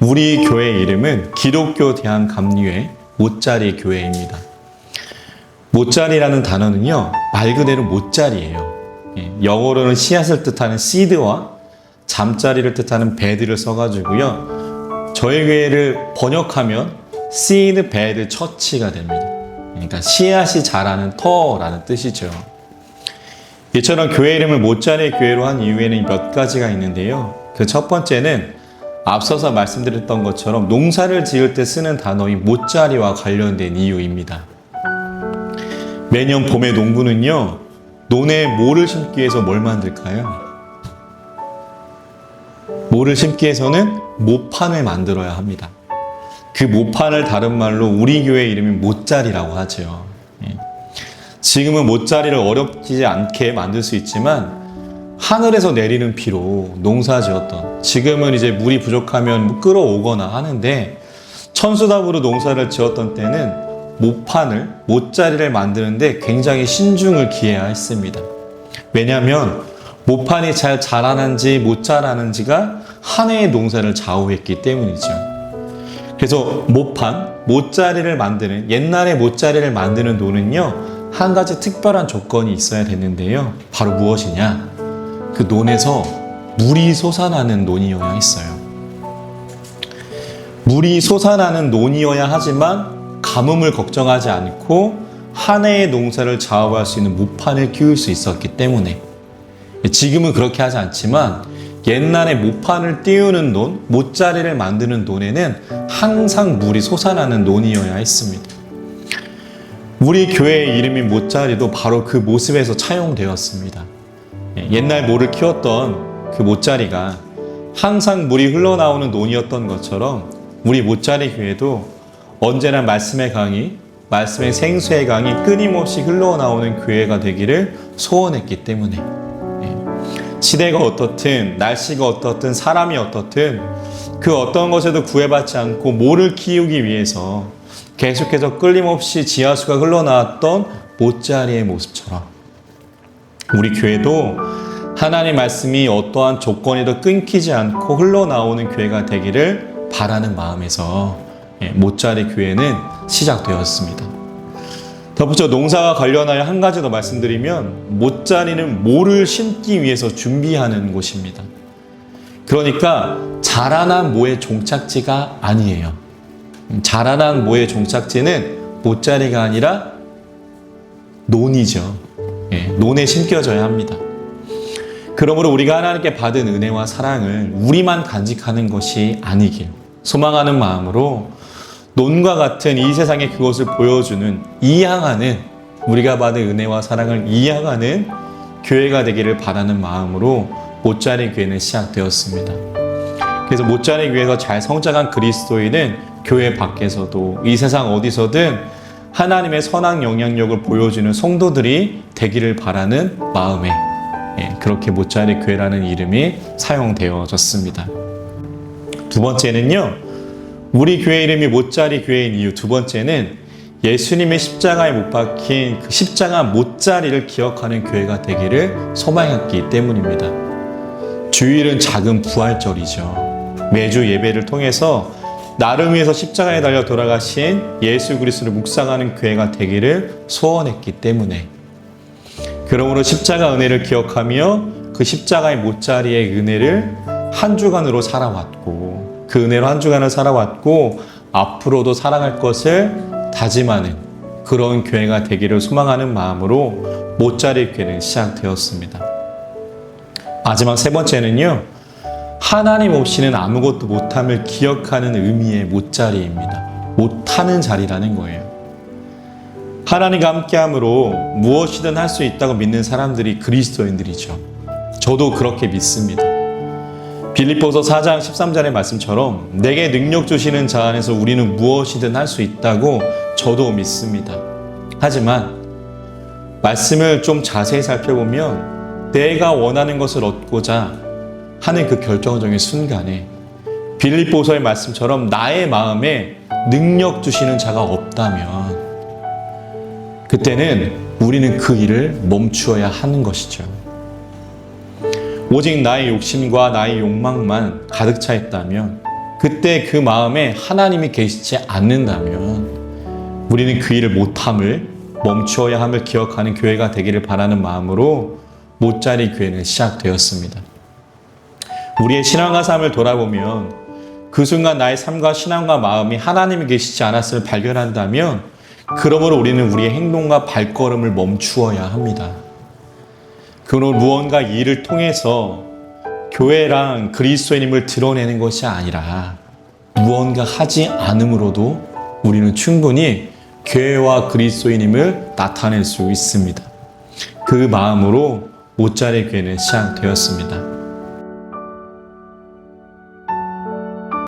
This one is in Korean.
우리 교회 이름은 기독교 대한감리회 못자리 교회입니다. 못자리라는 단어는요, 말 그대로 못자리예요. 예, 영어로는 씨앗을 뜻하는 seed와 잠자리를 뜻하는 bed를 써가지고요. 저희 교회를 번역하면 seed bed church가 됩니다. 그러니까 씨앗이 자라는 터라는 뜻이죠. 이처럼 교회 이름을 못자리 교회로 한 이유에는 몇 가지가 있는데요. 그 첫 번째는 앞서서 말씀드렸던 것처럼 농사를 지을 때 쓰는 단어인 못자리와 관련된 이유입니다. 매년 봄의 농부는요, 논에 모를 심기 위해서 뭘 만들까요? 모를 심기 위해서는 모판을 만들어야 합니다. 그 모판을 다른 말로 우리 교회 이름이 못자리라고 하죠. 예. 지금은 못자리를 어렵지 않게 만들 수 있지만 하늘에서 내리는 비로 농사 지었던 지금은 이제 물이 부족하면 끌어오거나 하는데 천수답으로 농사를 지었던 때는 모판을 못자리를 만드는데 굉장히 신중을 기해야 했습니다. 왜냐하면 모판이 잘 자라는지 못 자라는지가 한 해의 농사를 좌우했기 때문이죠. 그래서 모판, 못자리를 만드는 옛날의 못자리를 만드는 논은요 한 가지 특별한 조건이 있어야 되는데요. 바로 무엇이냐? 그 논에서 물이 솟아나는 논이어야 했어요. 물이 솟아나는 논이어야 하지만 가뭄을 걱정하지 않고 한 해의 농사를 좌우할 수 있는 모판을 키울 수 있었기 때문에 지금은 그렇게 하지 않지만 옛날에 모판을 띄우는 논, 못자리를 만드는 논에는 항상 물이 솟아나는 논이어야 했습니다. 우리 교회의 이름인 못자리도 바로 그 모습에서 차용되었습니다. 예, 옛날 모를 키웠던 그 못자리가 항상 물이 흘러나오는 논이었던 것처럼 우리 못자리 교회도 언제나 말씀의 강이, 말씀의 생수의 강이 끊임없이 흘러나오는 교회가 되기를 소원했기 때문에. 예, 시대가 어떻든 날씨가 어떻든 사람이 어떻든 그 어떤 것에도 구애받지 않고 모를 키우기 위해서 계속해서 끊임없이 지하수가 흘러나왔던 못자리의 모습처럼 우리 교회도 하나님 말씀이 어떠한 조건에도 끊기지 않고 흘러나오는 교회가 되기를 바라는 마음에서 예, 못자리 교회는 시작되었습니다. 덧붙여 농사와 관련하여 한 가지 더 말씀드리면 못자리는 모를 심기 위해서 준비하는 곳입니다. 그러니까 자라난 모의 종착지가 아니에요. 자라난 모의 종착지는 못자리가 아니라 논이죠. 예, 논에 심겨져야 합니다. 그러므로 우리가 하나님께 받은 은혜와 사랑을 우리만 간직하는 것이 아니길 소망하는 마음으로 논과 같은 이 세상에 그것을 보여주는 이양하는 우리가 받은 은혜와 사랑을 이양하는 교회가 되기를 바라는 마음으로 못자리 교회는 시작되었습니다. 그래서 못자리 교회가 잘 성장한 그리스도인은 교회 밖에서도 이 세상 어디서든 하나님의 선한 영향력을 보여주는 성도들이 되기를 바라는 마음에 예, 그렇게 못자리 교회라는 이름이 사용되어졌습니다. 두 번째는요, 우리 교회 이름이 못자리 교회인 이유 두 번째는 예수님의 십자가에 못 박힌 그 십자가 못자리를 기억하는 교회가 되기를 소망했기 때문입니다. 주일은 작은 부활절이죠. 매주 예배를 통해서 나를 위해서 십자가에 달려 돌아가신 예수 그리스도를 묵상하는 교회가 되기를 소원했기 때문에 그러므로 십자가 은혜를 기억하며 그 십자가의 못자리의 은혜를 한 주간으로 살아왔고 그 은혜로 한 주간을 살아왔고 앞으로도 살아갈 것을 다짐하는 그런 교회가 되기를 소망하는 마음으로 못자리 교회는 시작되었습니다. 마지막 세 번째는요. 하나님 없이는 아무것도 못함을 기억하는 의미의 못자리입니다. 못하는 자리라는 거예요. 하나님과 함께함으로 무엇이든 할 수 있다고 믿는 사람들이 그리스도인들이죠. 저도 그렇게 믿습니다. 빌립보서 4장 13절의 말씀처럼 내게 능력 주시는 자 안에서 우리는 무엇이든 할 수 있다고 저도 믿습니다. 하지만 말씀을 좀 자세히 살펴보면 내가 원하는 것을 얻고자 하는 그 결정적인 순간에 빌립보서의 말씀처럼 나의 마음에 능력 주시는 자가 없다면 그때는 우리는 그 일을 멈추어야 하는 것이죠. 오직 나의 욕심과 나의 욕망만 가득 차 있다면 그때 그 마음에 하나님이 계시지 않는다면 우리는 그 일을 못함을 멈추어야 함을 기억하는 교회가 되기를 바라는 마음으로 모짜리 교회는 시작되었습니다. 우리의 신앙과 삶을 돌아보면 그 순간 나의 삶과 신앙과 마음이 하나님이 계시지 않았음을 발견한다면 그러므로 우리는 우리의 행동과 발걸음을 멈추어야 합니다. 그러므로 무언가 일을 통해서 교회랑 그리스도인임을 드러내는 것이 아니라 무언가 하지 않음으로도 우리는 충분히 교회와 그리스도인임을 나타낼 수 있습니다. 그 마음으로 모짜리 교회는 시작되었습니다.